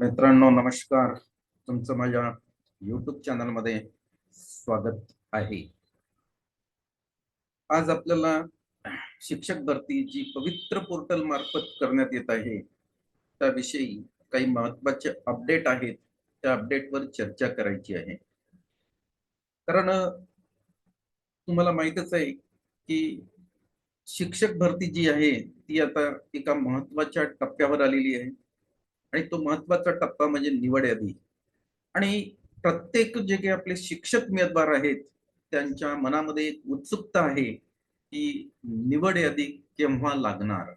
मित्रांनो नमस्कार. तुमचं माझ्या युट्यूब चॅनलमध्ये स्वागत आहे. आज आपल्याला शिक्षक भरती जी पवित्र पोर्टल मार्फत करण्यात येत आहे. त्याविषयी काही महत्त्वाचे अपडेट आहेत. त्या अपडेटवर चर्चा करायची आहे. कारण तुम्हाला माहितच आहे की शिक्षक भरती जी आहे ती आता एका महत्त्वाच्या टप्प्यावर आलेली आहे. आणि तो महत्त्वाचा टप्पा म्हणजे निवड यादी. आणि प्रत्येक जे काही आपले शिक्षक उमेदवार आहेत त्यांच्या मनामध्ये एक उत्सुकता आहे की निवड यादी केव्हा लागणार?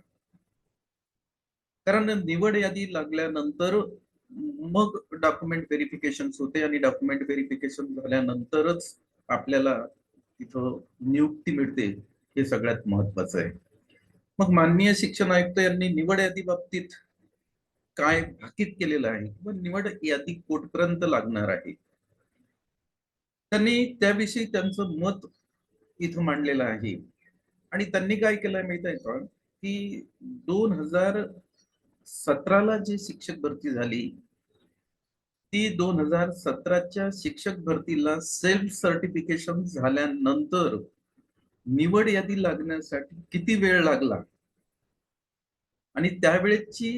कारण निवड यादी लागल्यानंतर मग डॉक्युमेंट व्हेरिफिकेशन होते आणि डॉक्युमेंट व्हेरिफिकेशन झाल्यानंतरच आपल्याला तिथं नियुक्ती मिळते. हे सगळ्यात महत्वाचं आहे. मग माननीय शिक्षण आयुक्त यांनी निवड यादी बाबतीत काय भाकीत केलेलं आहे किंवा निवड यादी कोटपर्यंत लागणार आहे? त्यांनी त्याविषयी त्यांचं मत इथं मांडलेलं आहे. आणि त्यांनी काय केलंय माहीत आहे का? की दोन हजार सतराला जी शिक्षक भरती झाली ती दोन हजार सतराच्या शिक्षक भरतीला सेल्फ सर्टिफिकेशन झाल्यानंतर निवड यादी लागण्यासाठी किती वेळ लागला? आणि त्यावेळेची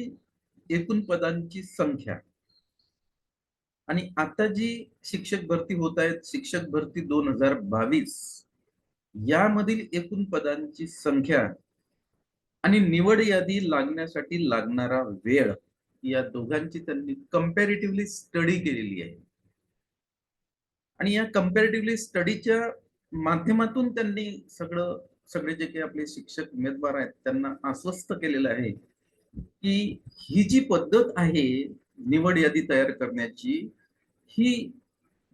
एकूण पदांची संख्या. आणि आता जी शिक्षक भरती होत आहेत शिक्षक भरती दोन हजार बावीस यामधील एकूण पदांची संख्या आणि निवड यादी लागण्यासाठी लागणारा वेळ या दोघांची त्यांनी कम्पॅरेटिव्हली स्टडी केलेली आहे. आणि या कम्पॅरेटिव्हली स्टडीच्या माध्यमातून त्यांनी सगळं सगळे जे काही आपले शिक्षक उमेदवार आहेत त्यांना आश्वस्त केलेलं आहे की ही जी पद्धत आहे निवड यादी तयार करण्याची ही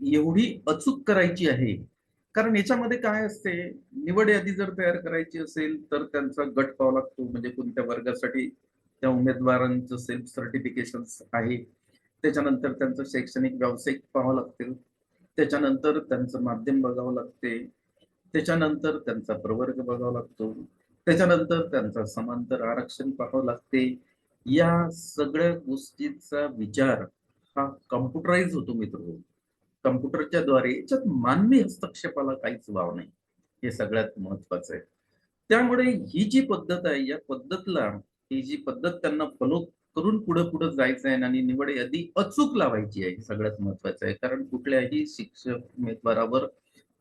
एवढी अचूक करायची आहे. कारण याच्यामध्ये काय असते निवड यादी जर तयार करायची असेल तर त्यांचा गट पाहावा लागतो. म्हणजे कोणत्या वर्गासाठी त्या उमेदवारांचं सेल्फ सर्टिफिकेशन आहे. त्याच्यानंतर त्यांचं शैक्षणिक व्यावसायिक पाहावं लागते. त्याच्यानंतर त्यांचं माध्यम बघावं लागते. त्याच्यानंतर त्यांचा प्रवर्ग बघावा लागतो. त्याच्यानंतर त्यांचा समांतर आरक्षण पाहावं लागते. या सगळ्या गोष्टीचा विचार हा कम्प्युटराईज होतो मित्र. कम्प्युटरच्या द्वारे याच्यात मानवी हस्तक्षेपाला काहीच वाव नाही. हे सगळ्यात महत्वाचं आहे. त्यामुळे ही जी पद्धत आहे या पद्धतला ही जी पद्धत त्यांना फॉलो करून पुढे पुढे जायचं आहे आणि निवड यादी अचूक लावायची आहे हे सगळ्यात महत्वाचं आहे. कारण कुठल्याही शिक्षक उमेदवारावर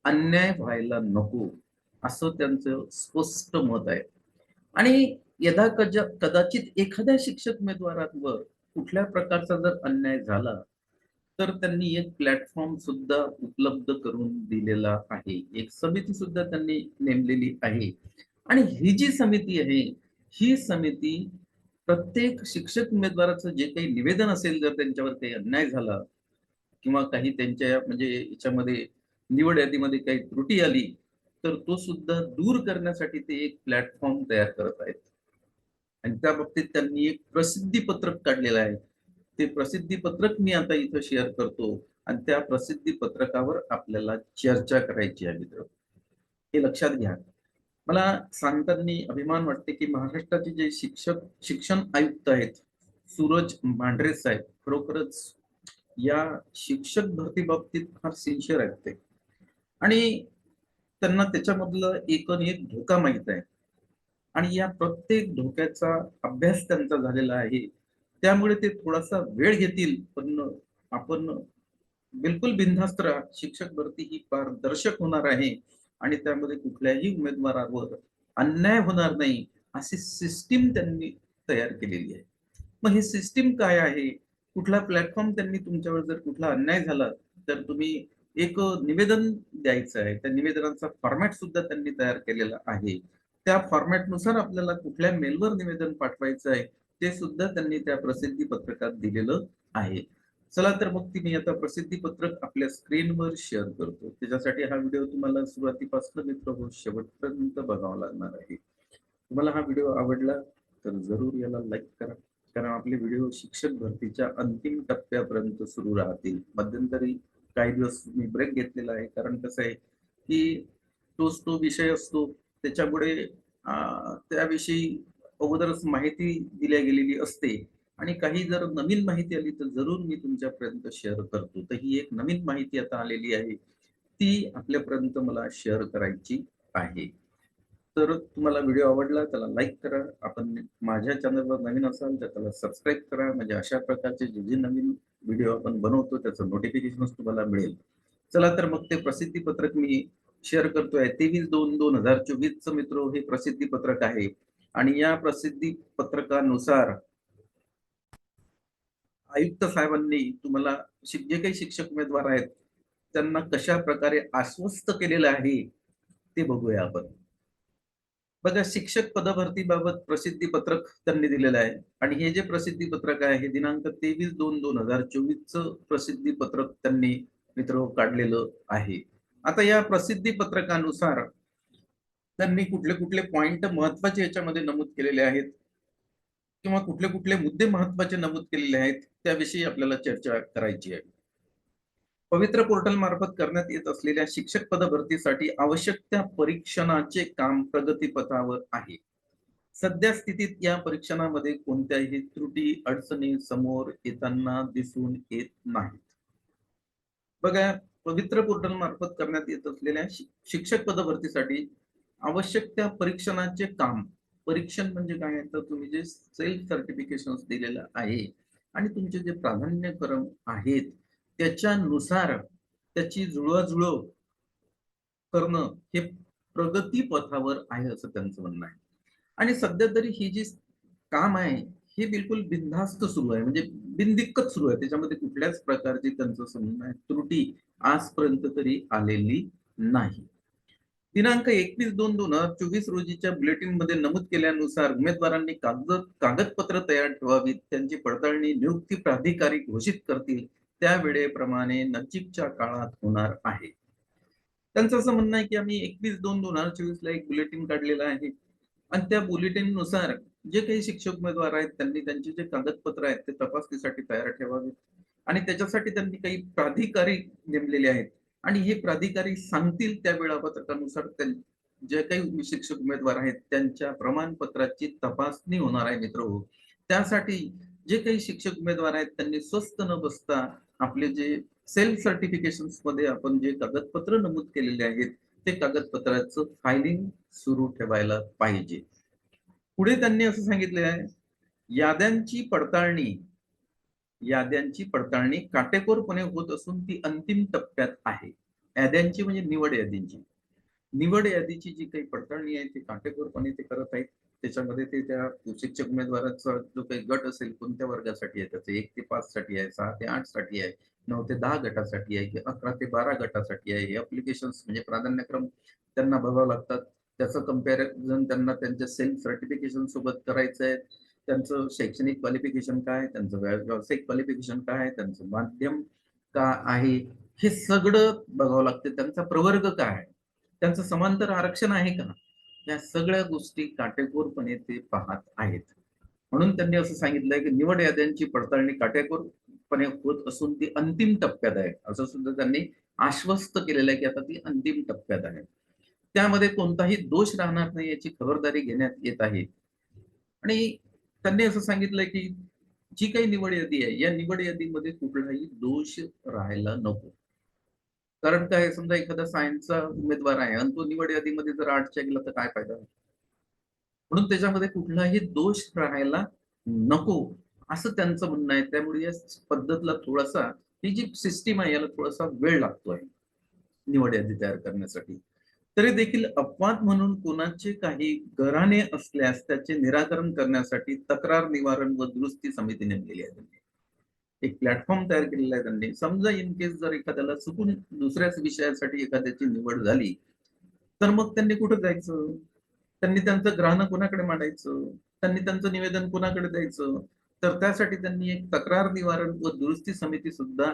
अन्याय व्हायला नको. असं त्यांचं स्पष्ट मत आहे. आणि यदा कदाचित एखाद्या शिक्षक उमेदवारांवर कुठल्या प्रकारचा जर अन्याय झाला तर त्यांनी एक प्लॅटफॉर्म सुद्धा उपलब्ध करून दिलेला आहे. एक समिती सुद्धा त्यांनी नेमलेली आहे. आणि ही जी समिती आहे ही समिती प्रत्येक शिक्षक उमेदवाराचं जे काही निवेदन असेल जर त्यांच्यावर काही अन्याय झाला किंवा काही त्यांच्या म्हणजे याच्यामध्ये निवड यादीमध्ये काही त्रुटी आली तर तो सुद्धा दूर करण्यासाठी ते एक प्लॅटफॉर्म तयार करत आहेत. आणि त्या बाबतीत त्यांनी एक प्रसिद्धी पत्रक काढलेलं आहे. ते प्रसिद्धी पत्रक मी आता इथं शेअर करतो आणि त्या प्रसिद्धी पत्रकावर आपल्याला चर्चा करायची आहे मित्र. हे लक्षात घ्या. मला सांगताना अभिमान वाटते की महाराष्ट्राचे जे शिक्षक शिक्षण आयुक्त आहेत सूरज मांढरे साहेब खरोखरच या शिक्षक भरती बाबतीत फार सिन्शियर आहेत ते. आणि त्यांना त्याच्यामधलं एक एक धोका माहीत आहे. आणि या प्रत्येक धोक्याचा अभ्यास त्यांचा झालेला आहे. त्यामुळे ते थोडासा वेळ घेतील पण आपण बिलकुल बिनधास्त शिक्षक भरती ही पारदर्शक होणार आहे आणि त्यामध्ये कुठल्याही उमेदवारावर अन्याय होणार नाही अशी सिस्टीम त्यांनी तयार केलेली आहे. मग ही सिस्टीम काय आहे? कुठला प्लॅटफॉर्म त्यांनी तुमच्यावर जर कुठला अन्याय झाला तर तुम्ही एक निवेदन द्यायचं आहे. त्या निवेदनाचा फॉर्मॅट सुद्धा त्यांनी तयार केलेला आहे. त्या फॉर्मॅटनुसार आपल्याला कुठल्या मेलवर निवेदन पाठवायचं आहे ते सुद्धा त्यांनी त्या प्रसिद्धी पत्रकात दिलेलं आहे. चला तर मग ती मी आता प्रसिद्धी पत्रक आपल्या स्क्रीनवर शेअर करतो. त्याच्यासाठी हा व्हिडिओ तुम्हाला सुरुवातीपासून मित्र हो शेवटपर्यंत बघावा लागणार आहे. तुम्हाला हा व्हिडिओ आवडला तर जरूर याला लाईक करा. कारण आपले व्हिडिओ शिक्षक भरतीच्या अंतिम टप्प्यापर्यंत सुरू राहतील. मध्यंतरी काही दिवस मी ब्रेक घेतलेला आहे. कारण कसं आहे की तोच तो विषय असतो. त्याच्यामुळे त्याविषयी अगोदरच माहिती दिल्या गेलेली असते. आणि काही जर नवीन माहिती आली तर जरूर मी तुमच्यापर्यंत शेअर करतो. तर ही एक नवीन माहिती आता आलेली आहे. ती आपल्यापर्यंत मला शेअर करायची आहे. तर तुम्हाला व्हिडिओ आवडला त्याला लाईक करा. आपण माझ्या चॅनलवर नवीन असाल तर त्याला सबस्क्राईब करा. म्हणजे अशा प्रकारचे जे जे नवीन व्हिडिओ आपण बनवतो त्याचं नोटिफिकेशन तुम्हाला मिळेल. चला तर मग ते प्रसिद्धी पत्रक मी शेअर करतोय. तेवीस दोन दोन हजार चोवीसचं मित्र हे प्रसिद्धी पत्रक आहे. आणि या प्रसिद्धी पत्रकानुसार आयुक्त साहेबांनी तुम्हाला जे काही शिक्षक उमेदवार आहेत त्यांना कशा प्रकारे आश्वस्त केलेलं आहे ते बघूया आपण. बघा शिक्षक पदभरतीबाबत प्रसिद्धी पत्रक त्यांनी दिलेलं आहे. आणि हे जे प्रसिद्धी पत्रक आहे हे दिनांक तेवीस दोन दोन हजार चोवीसचं प्रसिद्धी पत्रक त्यांनी मित्र काढलेलं आहे. आता या प्रसिद्धी पत्रकानुसार त्यांनी कुठले कुठले पॉइंट महत्त्वाचे याच्यामध्ये नमूद केलेले आहेत किंवा कुठले कुठले मुद्दे महत्त्वाचे नमूद केलेले आहेत त्याविषयी आपल्याला चर्चा करायची आहे. पवित्र पोर्टल मार्फत करण्यात येत असलेल्या शिक्षक पद भरतीसाठी आवश्यक त्या परीक्षणाचे काम प्रगतीपथावर आहे. सध्या स्थितीत या परीक्षणामध्ये कोणत्याही त्रुटी अडचणी समोर येताना दिसून येत नाहीत. बघा पवित्र पोर्टल मार्फत करण्यात येत असलेल्या शिक्षक पद भरतीसाठी आवश्यक त्या परीक्षणाचे काम. परीक्षण म्हणजे काय? तर तुम्ही जे सेल्फ सर्टिफिकेशन दिलेलं आहे आणि तुमचे जे प्राधान्यक्रम आहेत त्याच्यानुसार त्याची जुळवाजुळव करणं हे प्रगती पथावर आहे असं त्यांचं म्हणणं आहे. आणि सध्या तरी ही जी काम आहे हे बिलकुल बिनधास्त सुरू आहे. म्हणजे बिनदिक्कत सुरू आहे. त्याच्यामध्ये कुठल्याच प्रकारची त्यांचं म्हणणं आहे त्रुटी आजपर्यंत तरी आलेली नाही. दिनांक एकवीस दोन दोन हजार चोवीस रोजीच्या बुलेटिनमध्ये नमूद केल्यानुसार उमेदवारांनी कागद कागदपत्र तयार ठेवावीत. त्यांची पडताळणी नियुक्ती प्राधिकारी घोषित करतील. त्या वेळेप्रमाणे नजीकच्या काळात होणार आहे. त्यांचं असं म्हणणं आहे की आम्ही एकवीस दोन दोन हजार चोवीस ला एक बुलेटिन काढलेलं आहे. आणि त्या बुलेटिननुसार जे काही शिक्षक उमेदवार आहेत त्यांनी त्यांचे जे कागदपत्र आहेत ते तपासणीसाठी तयार ठेवावे आणि त्याच्यासाठी त्यांनी काही प्राधिकारी नेमलेले आहेत. आणि हे प्राधिकारी सांगतील त्या वेळापत्रकानुसार जे काही शिक्षक उमेदवार आहेत त्यांच्या प्रमाणपत्राची तपासणी होणार आहे मित्र हो. त्यासाठी जे काही शिक्षक उमेदवार आहेत त्यांनी स्वस्त न बसता आपले जे सेल्फ सर्टिफिकेशनमध्ये आपण जे कागदपत्र नमूद केलेले आहेत ते कागदपत्राचं फायलिंग सुरू ठेवायला पाहिजे. पुढे त्यांनी असं सांगितले आहे याद्यांची पडताळणी याद्यांची पडताळणी काटेकोरपणे होत असून ती अंतिम टप्प्यात आहे. याद्यांची म्हणजे निवड यादींची. निवड यादीची जी काही पडताळणी आहे ती काटेकोरपणे ते करत आहेत. त्याच्यामध्ये ते त्या शिक्षक उमेदवाराचा जो काही गट असेल कोणत्या वर्गासाठी आहे? त्याचे एक ते पाच साठी आहे सहा ते आठसाठी आहे नऊ ते दहा गटासाठी आहे की अकरा ते बारा गटासाठी आहे. हे अप्लिकेशन म्हणजे प्राधान्यक्रम त्यांना बघावं लागतात. त्याचं कंपॅरिझन त्यांना त्यांच्या सेल्फ सर्टिफिकेशन सोबत करायचं आहे. त्यांचं शैक्षणिक क्वालिफिकेशन काय? त्यांचं व्यावसायिक क्वालिफिकेशन काय? आहे त्यांचं माध्यम का आहे? हे सगळं बघावं लागतं. त्यांचा प्रवर्ग काय? आहे त्यांचं समांतर आरक्षण आहे का? या सगळ्या गोष्टी काटेकोरपणे ते पाहत आहेत. म्हणून त्यांनी असं सांगितलंय की निवड याद्यांची पडताळणी काटेकोरपणे होत असून ती अंतिम टप्प्यात आहे. असं सुद्धा त्यांनी आश्वस्त केलेलं आहे की आता ती अंतिम टप्प्यात आहे. त्यामध्ये कोणताही दोष राहणार नाही याची खबरदारी घेण्यात येत आहे. आणि त्यांनी असं सांगितलंय की जी काही निवड यादी आहे या निवड यादीमध्ये कुठलाही दोष राहायला नको. कारण काय समजा एखादा सायन्सचा उमेदवार आहे आणि तो निवड यादीमध्ये जर आर्टच्या गेला तर काय फायदा म्हणून त्याच्यामध्ये कुठलाही दोष राहायला नको असं त्यांचं म्हणणं आहे. त्यामुळे या पद्धतला थोडासा ही जी सिस्टीम आहे याला थोडासा वेळ लागतो आहे निवड यादी तयार करण्यासाठी. तरी देखील अपवाद म्हणून कोणाचे काही घराणे असल्यास त्याचे निराकरण करण्यासाठी तक्रार निवारण व दुरुस्ती समिती नेमलेली आहे. एक प्लॅटफॉर्म तयार केलेला आहे त्यांनी. समजा इन केस जर एखाद्याला चुकून दुसऱ्याच विषयासाठी एखाद्याची निवड झाली तर मग त्यांनी कुठं जायचं? त्यांनी त्यांचं ग्रहण कोणाकडे मांडायचं? त्यांनी त्यांचं निवेदन कोणाकडे द्यायचं? तर त्यासाठी त्यांनी एक तक्रार निवारण व दुरुस्ती समिती सुद्धा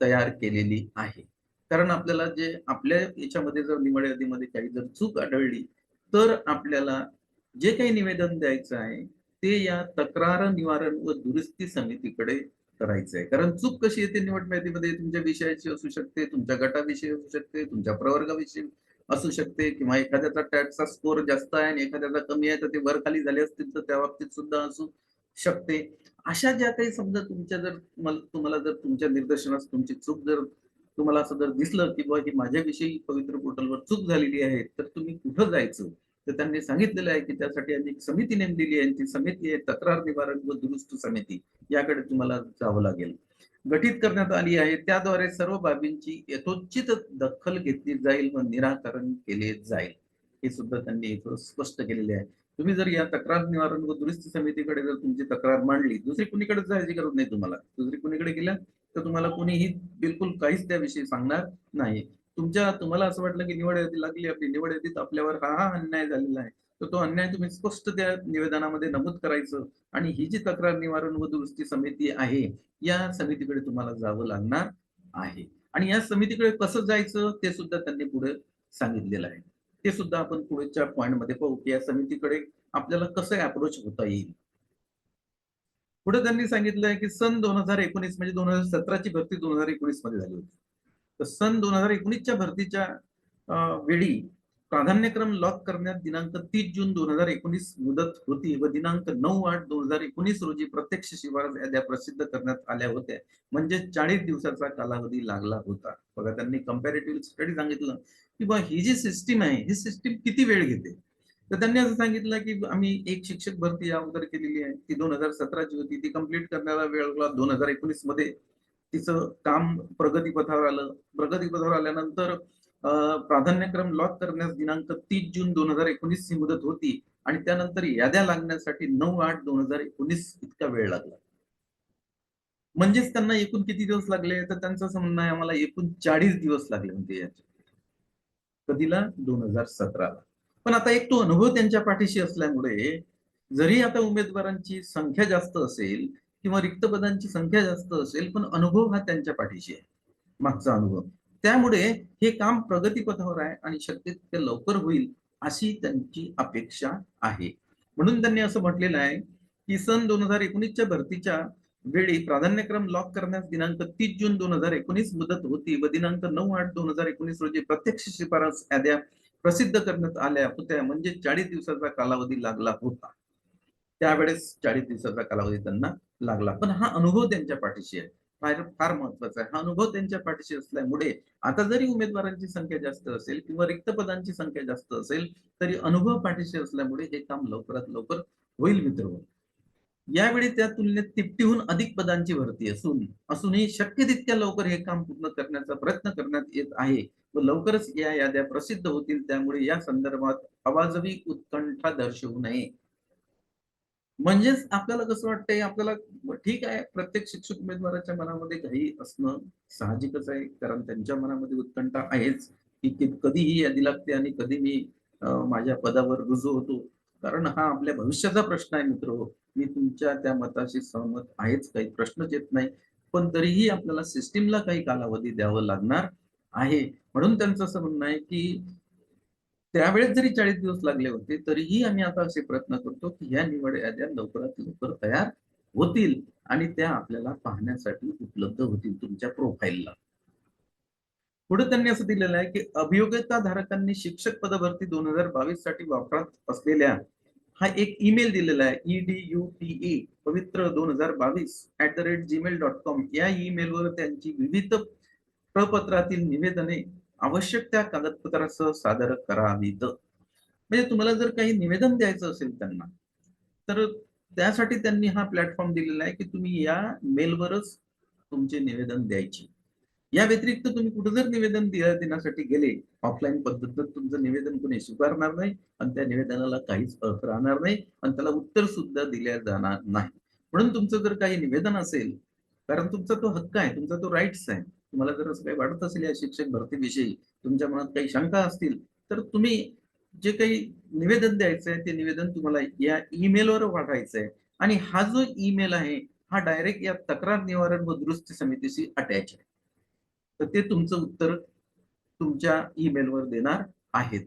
तयार केलेली आहे. कारण आपल्याला जे आपल्या याच्यामध्ये जर निवड यादीमध्ये काही जर चूक आढळली तर आपल्याला जे काही निवेदन द्यायचं आहे ते या तक्रार निवारण व दुरुस्ती समितीकडे करायचं आहे कारण चूक कशी येते निवड माहितीमध्ये तुमच्या विषयाची असू शकते तुमच्या गटाविषयी असू शकते तुमच्या प्रवर्गाविषयी असू शकते किंवा एखाद्याचा टॅटचा स्कोर जास्त आहे आणि एखाद्याचा कमी आहे तर ते वर खाली झाले असतील तर त्या बाबतीत सुद्धा असू शकते. अशा ज्या काही समजा तुमच्या जर तुम्हाला जर तुमच्या निदर्शनास तुमची चूक जर तुम्हाला असं जर दिसलं की बाबा ही माझ्याविषयी पवित्र पोर्टलवर चूक झालेली आहे तर तुम्ही कुठं जायचं? तर त्यांनी सांगितलेलं आहे की त्यासाठी आम्ही एक समिती नेमलेली आहे ती समिती आहे तक्रार निवारण व दुरुस्त समिती. याकडे तुम्हाला जावं लागेल. गठीत करण्यात आली आहे. त्याद्वारे सर्व बाबींची यथोचित दखल घेतली जाईल व निराकरण केले जाईल. हे सुद्धा त्यांनी इथं स्पष्ट केलेले आहे. तुम्ही जर या तक्रार निवारण व दुरुस्ती समितीकडे जर तुमची तक्रार मांडली दुसरी कुणीकडे जायची गरज नाही तुम्हाला. दुसरी कुणीकडे गेल्या तर तुम्हाला कोणीही बिलकुल काहीच त्याविषयी सांगणार नाही. तुमच्या तुम्हाला असं वाटलं की निवड यादी लागली आपली निवड यादीत आपल्यावर हा हा अन्याय झालेला आहे. तर तो अन्याय तुम्ही स्पष्ट त्या निवेदनामध्ये नमूद करायचं आणि ही जी तक्रार निवारण व दुरुस्ती समिती आहे या समितीकडे तुम्हाला जावं लागणार आहे. आणि या समितीकडे कसं जायचं ते सुद्धा त्यांनी पुढे सांगितलेलं आहे. ते सुद्धा आपण पुढच्या पॉइंटमध्ये पाहू की या समितीकडे आपल्याला कसं अप्रोच होता येईल. पुढे त्यांनी सांगितलंय की सन दोन हजार एकोणीस म्हणजे दोन हजार सतराची भरती दोन हजार एकोणीसमध्ये झाली होती. तर सन दोन हजार एकोणीसच्या भरतीच्या वेळी प्राधान्यक्रम लॉक करण्यात दिनांक तीस जून दोन हजार एकोणीस मुदत होती व दिनांक नऊ आठ दोन हजार एकोणीस रोजी प्रत्यक्ष शिफारस याद्या प्रसिद्ध करण्यात आल्या होत्या. म्हणजे चाळीस दिवसाचा कालावधी लागला होता. बघा त्यांनी कम्पॅरेटिव्ह स्टडी सांगितलं की बा ही जी सिस्टीम आहे ही सिस्टीम किती वेळ घेते? तर त्यांनी असं सांगितलं की आम्ही एक शिक्षक भरती या अगोदर केलेली आहे. ती दोन हजार सतराची होती. ती कंप्लीट करण्याला वेळ लागला दोन हजार एकोणीसमध्ये. तिचं काम प्रगतीपथावर आलं. प्रगतीपथावर आल्यानंतर प्राधान्यक्रम लॉक करण्यास दिनांक तीस जून दोन हजार एकोणीस ही मुदत होती आणि त्यानंतर याद्या लागण्यासाठी नऊ आठ दोन हजार एकोणीस इतका वेळ लागला. म्हणजेच त्यांना एकूण किती दिवस लागले? तर त्यांचं असं म्हणणं आहे आम्हाला एकूण चाळीस दिवस लागले म्हणते याचे. कधीला? दोन हजार सतराला पण आता एक तो अनुभव त्यांच्या पाठीशी असल्यामुळे जरी आता उमेदवारांची संख्या जास्त असेल किंवा रिक्त पदांची संख्या जास्त असेल पण अनुभव हा त्यांच्या पाठीशी आहे मागचा अनुभव. त्यामुळे हे काम प्रगतीपथावर आहे आणि शक्य तितक्या लवकर होईल अशी त्यांची अपेक्षा आहे. म्हणून त्यांनी असं म्हटलेलं आहे की सन दोन हजार एकोणीसच्या भरतीच्या वेळी प्राधान्यक्रम लॉक करण्यास दिनांक तीस जून दोन हजार एकोणीस मुदत होती व दिनांक नऊ आठ दोन हजार एकोणीस रोजी प्रत्यक्ष शिफारस याद्या प्रसिद्ध करण्यात आल्या होत्या म्हणजे चाळीस दिवसाचा कालावधी लागला होता. त्यावेळेस चाळीस दिवसाचा कालावधी त्यांना लागला. पण हा अनुभव त्यांच्या पाठीशी आहे. फार फार महत्त्वाचा आहे. हा अनुभव त्यांच्या पाठीशी असल्यामुळे आता जरी उमेदवारांची संख्या जास्त असेल किंवा रिक्त पदांची संख्या जास्त असेल तरी अनुभव पाठीशी असल्यामुळे हे काम लवकरात लवकर होईल मित्र. यावेळी त्या तुलनेत तिपटीहून अधिक पदांची भरती असून असूनही शक्य तितक्या लवकर हे काम पूर्ण करण्याचा प्रयत्न करण्यात येत आहे व लवकरच या याद्या प्रसिद्ध होतील त्यामुळे या संदर्भात अवाजवी उत्कंठा दर्शवू नये. म्हणजेच आपल्याला कसं वाटतंय आपल्याला ठीक आहे प्रत्येक शिक्षक उमेदवाराच्या मनामध्ये घाई असणं साहजिकच आहे कारण त्यांच्या मनामध्ये उत्कंठा आहेच की कधीही कधी ही यादी लागते आणि कधी मी माझ्या पदावर रुजू होतो. कारण हा आपल्या भविष्याचा प्रश्न आहे मित्र. मी तुमच्या त्या मताशी सहमत आहेच काही प्रश्नच येत नाही. पण तरीही आपल्याला सिस्टीमला काही कालावधी द्यावं लागणार आहे. म्हणून त्यांचं असं म्हणणं आहे की त्यावेळेस जरी चाळीस दिवस लागले होते तरीही आम्ही आता असे प्रयत्न करतो की ह्या निवड याद्या लवकरात लवकर तयार होतील आणि त्या आपल्याला पाहण्यासाठी उपलब्ध होतील तुमच्या प्रोफाईलला पुढे त्यांनी असं दिलेलं आहे की अभियोग्यता धारकांनी शिक्षक पदभरती दोन हजार बावीससाठी वापरात असलेल्या हा एक ईमेल दिलेला आहे E D U T A पवित्र दोन हजार बावीस at the rate Gmail dot com या ईमेलवर त्यांची विविध प्रपत्रातील निवेदने आवश्यक त्या कागदपत्रासह सादर करावीत. म्हणजे तुम्हाला जर काही निवेदन द्यायचं असेल त्यांना तर त्यासाठी त्यांनी हा प्लॅटफॉर्म दिलेला आहे की तुम्ही या मेलवरच तुमचे निवेदन द्यायचे. या व्यतिरिक्त तुम्ही कुठे जर निवेदन देण्यासाठी गेले ऑफलाईन पद्धतीत तुमचं निवेदन कोणी स्वीकारणार नाही आणि त्या निवेदनाला काहीच अर्थ राहणार नाही आणि त्याला उत्तर सुद्धा दिल्या जाणार नाही. म्हणून तुमचं जर काही निवेदन असेल कारण तुमचा तो हक्क आहे तुमचा तो राईट्स आहे तुम्हाला जर असं काही वाटत असेल या शिक्षक भरतीविषयी तुमच्या मनात काही शंका असतील तर तुम्ही जे काही निवेदन द्यायचं आहे ते निवेदन तुम्हाला या ईमेलवर पाठवायचं आहे आणि हा जो ईमेल आहे हा डायरेक्ट या तक्रार निवारण व दुरुस्ती समितीशी अटॅच आहे. तर ते तुमचं उत्तर तुमच्या ईमेलवर देणार आहेत.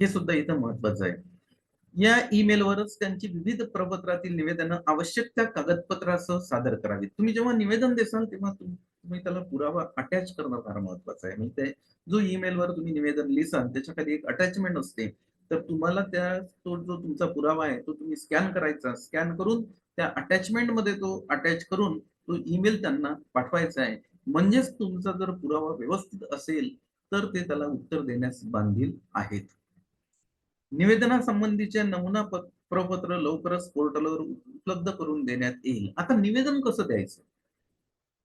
हे सुद्धा इथं महत्वाचं आहे. या ईमेलवरच त्यांची विविध प्रपत्रातील निवेदनं आवश्यक त्या कागदपत्रासह सादर करावीत. तुम्ही जेव्हा निवेदन देसाल तेव्हा तुम्ही त्याला पुरावा अटॅच करणं फार महत्वाचं आहे. म्हणजे जो ईमेलवर तुम्ही निवेदन लिहिसाल त्याच्याखाली एक अटॅचमेंट असते. तर तुम्हाला त्या तो जो तुमचा पुरावा आहे तो तुम्ही स्कॅन करायचा स्कॅन करून त्या अटॅचमेंटमध्ये तो अटॅच करून तो ईमेल त्यांना पाठवायचा आहे. म्हणजेच तुमचा जर पुरावा व्यवस्थित असेल तर ते त्याला उत्तर देण्यास बांधील आहेत. निवेदनासंबंधीचे नमुना प्रपत्र लवकरच पोर्टलवर उपलब्ध करून देण्यात येईल. आता निवेदन कसं द्यायचं?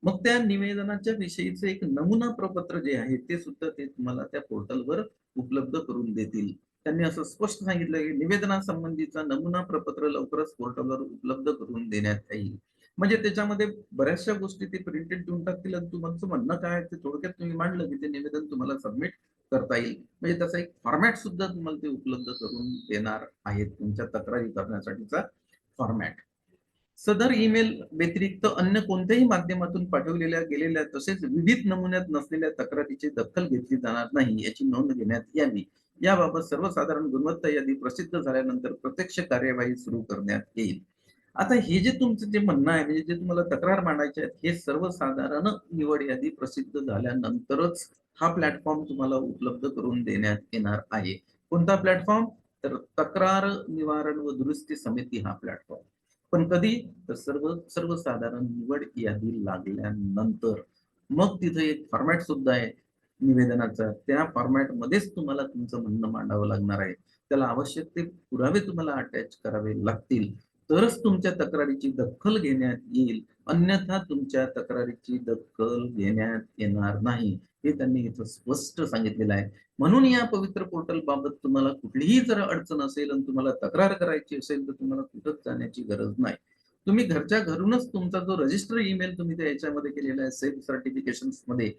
मग त्या निवेदनाच्या विषयीचे एक नमुना प्रपत्र जे आहे ते सुद्धा ते तुम्हाला त्या पोर्टलवर उपलब्ध करून देतील. त्यांनी असं स्पष्ट सांगितलं की निवेदनासंबंधीचा नमुना प्रपत्र लवकरच पोर्टलवर उपलब्ध करून देण्यात येईल. म्हणजे त्याच्यामध्ये बऱ्याचशा गोष्टी ते प्रिंटेड देऊन टाकतील आणि तुमचं म्हणणं काय ते थोडक्यात तुम्ही मांडलं की ते निवेदन तुम्हाला सबमिट करता येईल. म्हणजे त्याचा एक फॉर्मॅट सुद्धा तुम्हाला ते उपलब्ध करून देणार आहेत तुमच्या तक्रारी करण्यासाठीचा फॉर्मॅट सदर ईमेल व्यतिरिक्त अन्य कोणत्याही माध्यमातून पाठवलेल्या गेलेल्या तसेच विविध नमुन्यात नसलेल्या तक्रारीची दखल घेतली जाणार नाही याची नोंद घेण्यात यावी. याबाबत सर्वसाधारण गुणवत्ता यादी प्रसिद्ध झाल्यानंतर प्रत्यक्ष कार्यवाही सुरू करण्यात येईल. आता हे जे तुमचं जे म्हणणं आहे म्हणजे जे तुम्हाला तक्रार मांडायचे आहेत हे सर्वसाधारण निवड यादी प्रसिद्ध झाल्यानंतरच हा प्लॅटफॉर्म तुम्हाला उपलब्ध करून देण्यात येणार आहे. कोणता प्लॅटफॉर्म? तर तक्रार निवारण व दुरुस्ती समिती हा प्लॅटफॉर्म. पण कधी? तर सर्व सर्वसाधारण निवड यादी लागल्यानंतर. मग तिथे एक फॉर्मॅट सुद्धा आहे निवेदनाचा. त्या फॉर्मॅट मध्येच तुम्हाला तुमचं म्हणणं मांडावं लागणार आहे. त्याला आवश्यक ते पुरावे तुम्हाला अटॅच करावे लागतील. तरच तुमच्या तक्रारीची दखल घेण्यात येईल. अन्यथा तुमच्या तक्रारीची दखल घेण्यात येणार नाही. हे त्यांनी इथं स्पष्ट सांगितलेलं आहे. म्हणून या पवित्र पोर्टल बाबत तुम्हाला कुठलीही जर अडचण असेल आणि तुम्हाला तक्रार करायची असेल तर तुम्हाला कुठंच जाण्याची गरज नाही. तुम्ही घरच्या घरूनच तुमचा जो रजिस्टर ईमेल तुम्ही त्या याच्यामध्ये केलेला आहे सेल्फ सर्टिफिकेशनमध्ये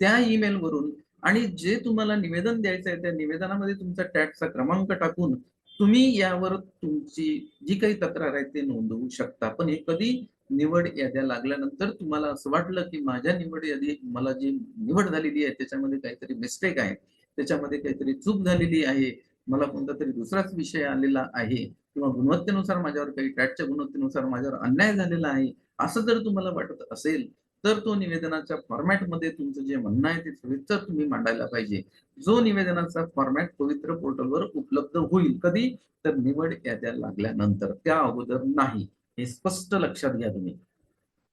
त्या ईमेल वरून आणि जे तुम्हाला निवेदन द्यायचं आहे त्या निवेदनामध्ये तुमचा टॅक्सचा क्रमांक टाकून तुम्ही यावर तुमची जी काही तक्रार आहे ते नोंदवू शकता. पण हे कधी निवड याद्या लागल्यानंतर तुम्हाला असं वाटलं की माझ्या निवड यादी मला जी निवड झालेली आहे त्याच्यामध्ये काहीतरी मिस्टेक आहे त्याच्यामध्ये काहीतरी चूक झालेली आहे मला कोणता तरी दुसराच विषय आलेला आहे किंवा गुणवत्तेनुसार माझ्यावर काही टॅटच्या गुणवत्तेनुसार माझ्यावर अन्याय झालेला आहे असं जर तुम्हाला वाटत असेल तर तो निवेदनाच्या फॉर्मॅटमध्ये तुमचं जे म्हणणं आहे ते सविस्तर तुम्ही मांडायला पाहिजे. जो निवेदनाचा फॉर्मॅट पवित्र पोर्टलवर उपलब्ध होईल कधी? तर निवड याद्या लागल्यानंतर त्या अगोदर नाही. हे स्पष्ट लक्षात घ्या तुम्ही.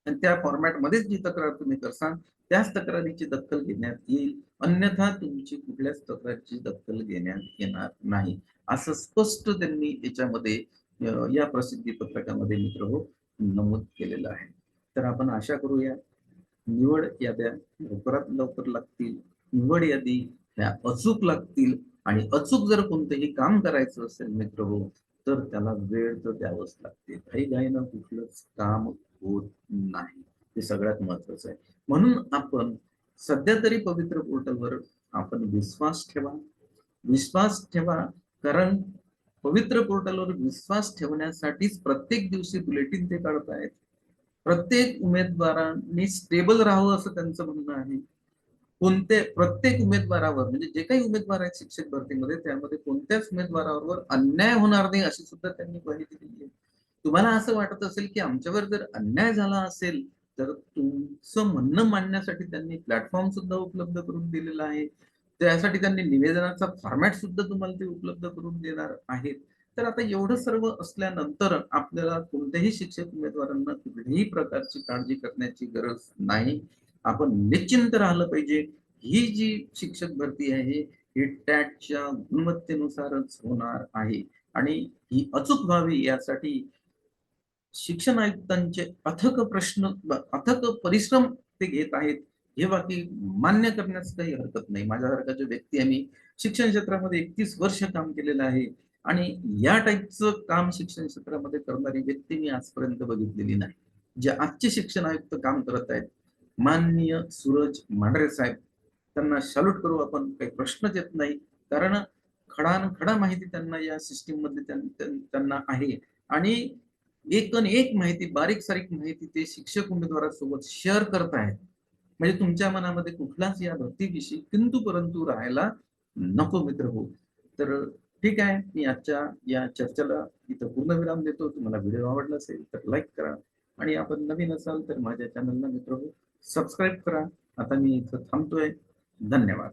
आणि त्या फॉर्मॅटमध्येच जी तक्रार तुम्ही करसाल त्याच तक्रारीची दखल घेण्यात येईल. अन्यथा तुमची कुठल्याच तक्रारीची दखल घेण्यात येणार नाही. असं स्पष्ट त्यांनी याच्यामध्ये या प्रसिद्धी पत्रकामध्ये मित्र हो नमूद केलेलं आहे. तर आपण आशा करूया निवड याद्या लवकरात लवकर लागतील. निवड यादी ह्या अचूक लागतील. आणि अचूक जर कोणतंही काम करायचं असेल मित्र हो तर त्याला वेळ तर द्यावंच लागते. घाईघाईनं घाईनं कुठलंच काम होत नाही. हे सगळ्यात महत्वाचं आहे. म्हणून आपण सध्या तरी पवित्र पोर्टलवर आपण विश्वास ठेवा. विश्वास ठेवा कारण पवित्र पोर्टलवर विश्वास ठेवण्यासाठीच प्रत्येक दिवशी बुलेटिन ते काढतायत. प्रत्येक उमेदवारांनी स्टेबल राहावं असं त्यांचं म्हणणं आहे. कोणते प्रत्येक उमेदवारावर म्हणजे जे काही उमेदवार आहेत शिक्षक भरतीमध्ये त्यामध्ये कोणत्याच उमेदवारावर अन्याय होणार नाही अशी सुद्धा त्यांनी माहिती दिली आहे. तुम्हाला असं वाटत असेल की आमच्यावर जर अन्याय झाला असेल तर तुमचं म्हणणं मांडण्यासाठी त्यांनी प्लॅटफॉर्म सुद्धा उपलब्ध करून दिलेला आहे. त्यासाठी त्यांनी निवेदनाचा फॉर्मॅट सुद्धा तुम्हाला ते उपलब्ध करून देणार आहेत. तर आता एवढं सर्व असल्यानंतर आपल्याला कोणत्याही शिक्षक उमेदवारांना कुठल्याही प्रकारची काळजी करण्याची गरज नाही. आपण निश्चिंत राहिलं पाहिजे. ही जी शिक्षक भरती आहे ही टॅटच्या गुणवत्तेनुसारच होणार आहे. आणि ही अचूक व्हावी यासाठी शिक्षण आयुक्तांचे अथक प्रश्न अथक परिश्रम ते घेत आहेत. हे बाकी मान्य करण्यास काही हरकत नाही. माझ्यासारखा जो व्यक्ती आहे मी शिक्षण क्षेत्रामध्ये एकतीस वर्ष काम केलेलं आहे. आणि या टाईपचं काम शिक्षण क्षेत्रामध्ये करणारी व्यक्ती मी आजपर्यंत बघितलेली नाही. जे आजचे शिक्षण आयुक्त काम करत आहेत माननीय सूरज मांढरे साहेब त्यांना सॅल्यूट करू आपण काही प्रश्नच येत नाही. कारण खडान खडा माहिती त्यांना या सिस्टीममध्ये त्यांना आहे. आणि एक अन एक माहिती बारीक सारीक माहिती ते शिक्षक उमेदवारासोबत शेअर करत आहेत. म्हणजे तुमच्या मनामध्ये कुठलाच या भरतीविषयी किंतु परंतु राहायला नको मित्र हो. तर ठीक आहे. मी आजच्या या चर्चेला इथं पूर्ण विराम देतो. तुम्हाला व्हिडिओ आवडला असेल तर लाईक करा. आणि आपण नवीन असाल तर माझ्या चॅनलला मित्र हो, सबस्क्राईब करा. आता मी इथं थांबतोय. धन्यवाद.